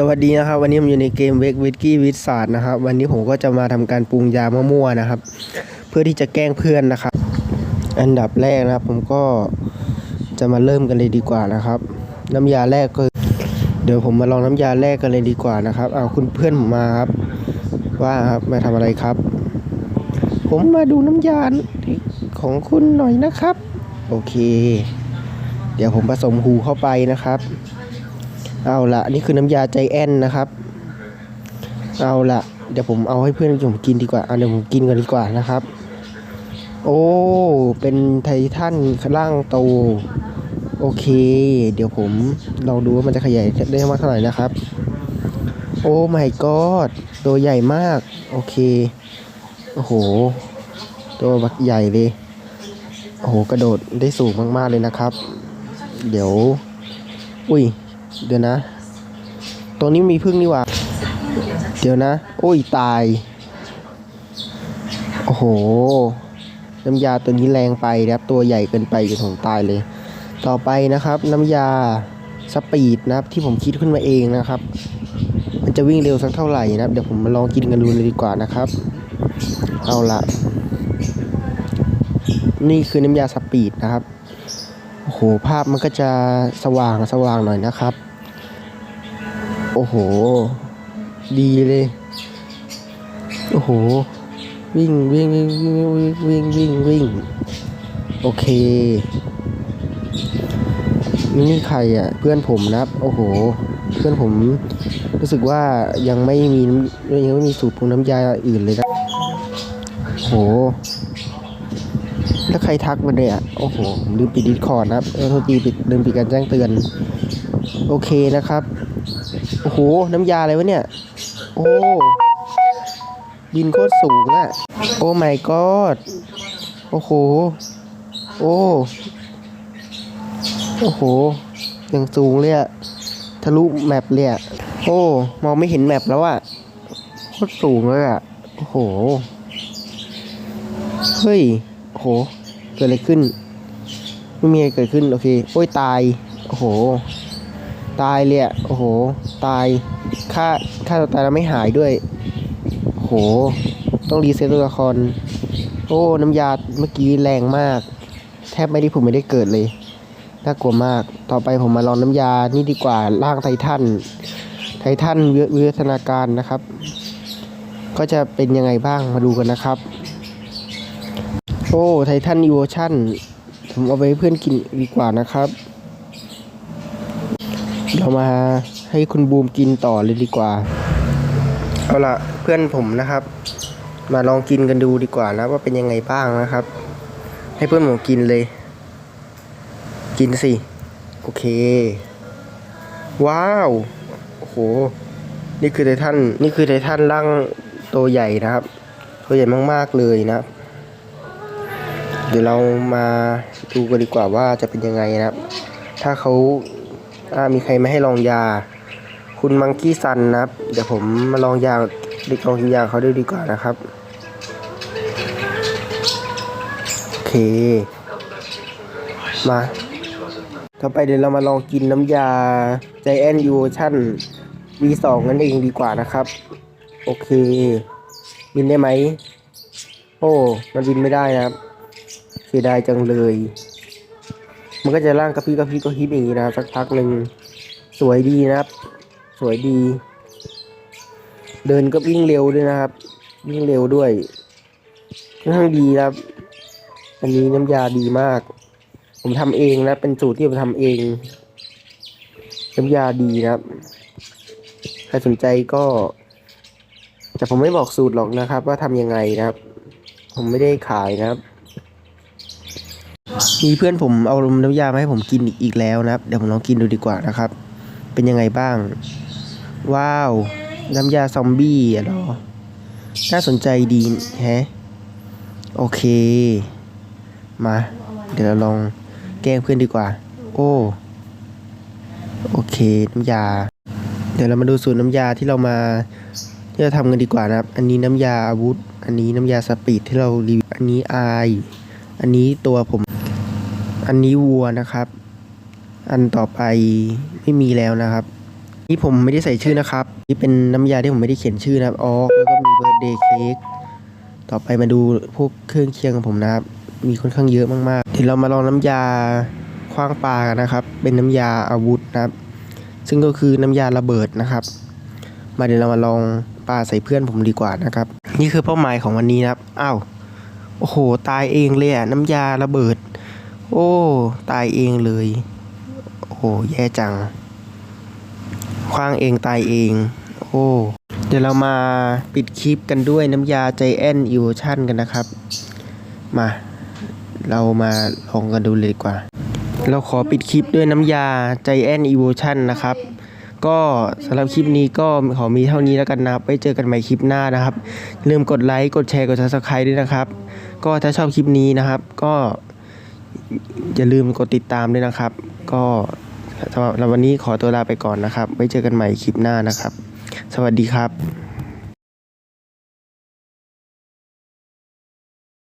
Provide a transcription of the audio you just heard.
สวัสดีนะครับ วันนี้ผมอยู่ในเกมเวกวิสกี้วิสศาสตร์นะครับ วันนี้ผมก็จะมาทำการปรุงยามั่วๆนะครับ เพื่อที่จะแกล้งเพื่อนนะครับ อันดับแรกนะครับ ผมก็จะมาเริ่มกันเลยดีกว่านะครับ น้ำยาแรกก็เดี๋ยวผมมาลองน้ำยาแรกกันเลยดีกว่านะครับเอาคุณเพื่อนผมมาครับ ว่าครับมาทำอะไรครับ ผมมาดูน้ำยาของคุณหน่อยนะครับ โอเค เดี๋ยวผมผสมหูเข้าไปนะครับ เอาละนี่คือน้ำยาใจแอนนะครับ เอาละเดี๋ยวผมเอาให้เพื่อนผมกินดีกว่าเอาเดี๋ยวผมกินกันดีกว่านะครับ โอ้ เป็นไททันร่างโต โอเค เดี๋ยวผมลองดูว่ามันจะขยายได้มากเท่าไหร่นะครับ โอ้ my god ตัวใหญ่มาก โอเค โอ้โห ตัวบักใหญ่เลย โอ้โห กระโดดได้สูงมากๆเลยนะครับ เดี๋ยว อุ้ย เดี๋ยวนะ ตรงนี้มีพึ่งนี่หว่า เดี๋ยวนะ โอ้ยตาย โอ้โห น้ำยาตัวนี้แรงไปนะครับ ตัวใหญ่เกินไปจนผมตายเลย ต่อไปนะครับ น้ำยาสปีดนะครับ ที่ผมคิดขึ้นมาเองนะครับ มันจะวิ่งเร็วสักเท่าไหร่นะครับ เดี๋ยวผมมาลองกินกันดูเลยดีกว่านะครับ เอาละนี่คือน้ำยาสปีดนะครับ โอ้โหภาพมันก็จะสว่างสว่างหน่อยนะครับ โอ้โห ดีเลย โอ้โห วิ่งวิ่งวิ่งวิ่งวิ่งวิ่งวิ่งโอเคนี่ใครอะ เพื่อนผมนะครับ โอ้โห เพื่อนผมรู้สึกว่ายังไม่มียังไม่มีสูตรปรุงน้ำยาอื่นเลยนะโห แล้วใครทักมาเนี่ยโอ้โหลืมปิดดิสคอร์ดนะครับเออโทษทีปิดลืมปิดการแจ้งเตือน โอเคนะครับ โอ้โห น้ำยาอะไรวะเนี่ย โอ้บินโคตรสูงอะ โอ้ my god โอ้โห โอ้ โอ้โห ยังสูงเลยอะทะลุแมปเลยอะโอ้ มองไม่เห็นแมปแล้วอะโคตรสูงเลยอะโอ้โห เฮ้ย โอ้โห เกิดอะไรขึ้น ไม่มีอะไรเกิดขึ้น โอเค โอ้ยตาย โอ้โห ตายเลยอะโอ้โห ตาย ค่า ค่าตัวตายแล้วไม่หายด้วย โอ้โห ต้องรีเซ็ตตัวละคร โอ้ น้ำยา เมื่อกี้แรงมาก แทบไม่ได้ผมไม่ได้เกิดเลย น่ากลัวมาก ต่อไปผมมาลองน้ำยา นี่ดีกว่า ร่างไททัน ไททันวิวัฒนาการนะครับ ก็จะเป็นยังไงบ้าง มาดูกันนะครับ โอ้ไททันอีโวชั่นผมเอาไปเพื่อนกินดีกว่านะครับ เรามาให้คุณบูมกินต่อเลยดีกว่า เอาละเพื่อนผมนะครับ มาลองกินกันดูดีกว่านะว่าเป็นยังไงบ้างนะครับ ให้เพื่อนผมกินเลย กินสิ โอเค ว้าวโอ้โห นี่คือไททันนี่คือไททันร่างตัวใหญ่นะครับ ตัวใหญ่มากๆเลยนะครับ เดี๋ยวเรามาดูกันดีกว่าว่าจะเป็นยังไงนะครับ ถ้าเขาามีใครไม่ให้ลองยา คุณมังกี้ซันนะครับ เดี๋ยวผมมาลองยาด็กลองกินยาเขาด้วยดีกว่านะครับ โอเค มา ต่อไปเดี๋ยวเรามาลองกินน้ำยา Giant u o t i o n V2 นั่นเองดีกว่านะครับ โอเค บินได้ไหม โอ้ มันบินไม่ได้นะครับ เสียดายจังเลย มันก็จะร่างกระพริบกระพริบกระพริบอย่างนี้นะสักพักหนึ่งสวยดีนะครับ สวยดี เดินก็วิ่งเร็วด้วยนะครับ วิ่งเร็วด้วยค่อนข้างดีครับ อันนี้น้ำยาดีมาก ผมทำเองนะ เป็นสูตรที่ผมทำเอง น้ำยาดีนะครับ ใครสนใจก็ แต่ผมไม่บอกสูตรหรอกนะครับ ว่าทำยังไงนะครับ ผมไม่ได้ขายนะครับ มีเพื่อนผมเอาน้ำยามาให้ผมกินอีกแล้วนะครับ เดี๋ยวผมลองกินดูดีกว่านะครับ เป็นยังไงบ้าง ว้าว น้ำยาซอมบี้อะเหรอ น่าสนใจดีแฮะ โอเค มา เดี๋ยวเราลองแกล้งเพื่อนดีกว่า โอ้ โอเค น้ำยา เดี๋ยวเรามาดูสูตรน้ำยาที่เรามาที่เราทำกันดีกว่านะครับ อันนี้น้ำยาอาวุธ อันนี้น้ำยาสปีดที่เรารีวิว อันนี้อาย อันนี้ตัวผม อันนี้วัวนะครับ อันต่อไปไม่มีแล้วนะครับ นี่ผมไม่ได้ใส่ชื่อนะครับ นี่เป็นน้ำยาที่ผมไม่ได้เขียนชื่อนะครับอ๋อแล้วก็มีเบ r ร์เดย์เค้กต่อไปมาดูพวกเครื่องเคียงของผมนะครับ มีค่อนข้างเยอะมากๆเดี๋ยวเรามาลองน้ำยาคว้างปลากันนะครับ เป็นน้ำยาอาวุธนะครับ ซึ่งก็คือน้ำยาระเบิดนะครับ มาเดี๋ยวเรามาลองปลาใส่เพื่อนผมดีกว่านะครับ นี่คือเป้าหมายของวันนี้นะครับ อ้าว โอ้โห ตายเองเลยอะน้ำยาระเบิด โอ้ ตายเองเลย โอ้ แย่จัง คว้างเองตายเอง โอ้ เดี๋ยวเรามาปิดคลิปกันด้วยน้ำยาใจแอนอีโวชั่นกันนะครับ มา เรามาลองกันดูเลยดีกว่า เราขอปิดคลิปด้วยน้ำยาใจแอนอีโวชั่นนะครับก็สำหรับคลิปนี้ก็ขอมีเท่านี้แล้วกันนะครับไว้เจอกันใหม่คลิปหน้านะครับลืมกดไลค์กดแชร์กด subscribe ด้วยนะครับ ก็ถ้าชอบคลิปนี้นะครับ ก็ อย่าลืมกดติดตามด้วยนะครับ ก็สำหรับวันนี้ขอตัวลาไปก่อนนะครับ ไว้เจอกันใหม่คลิปหน้านะครับ สวัสดีครับ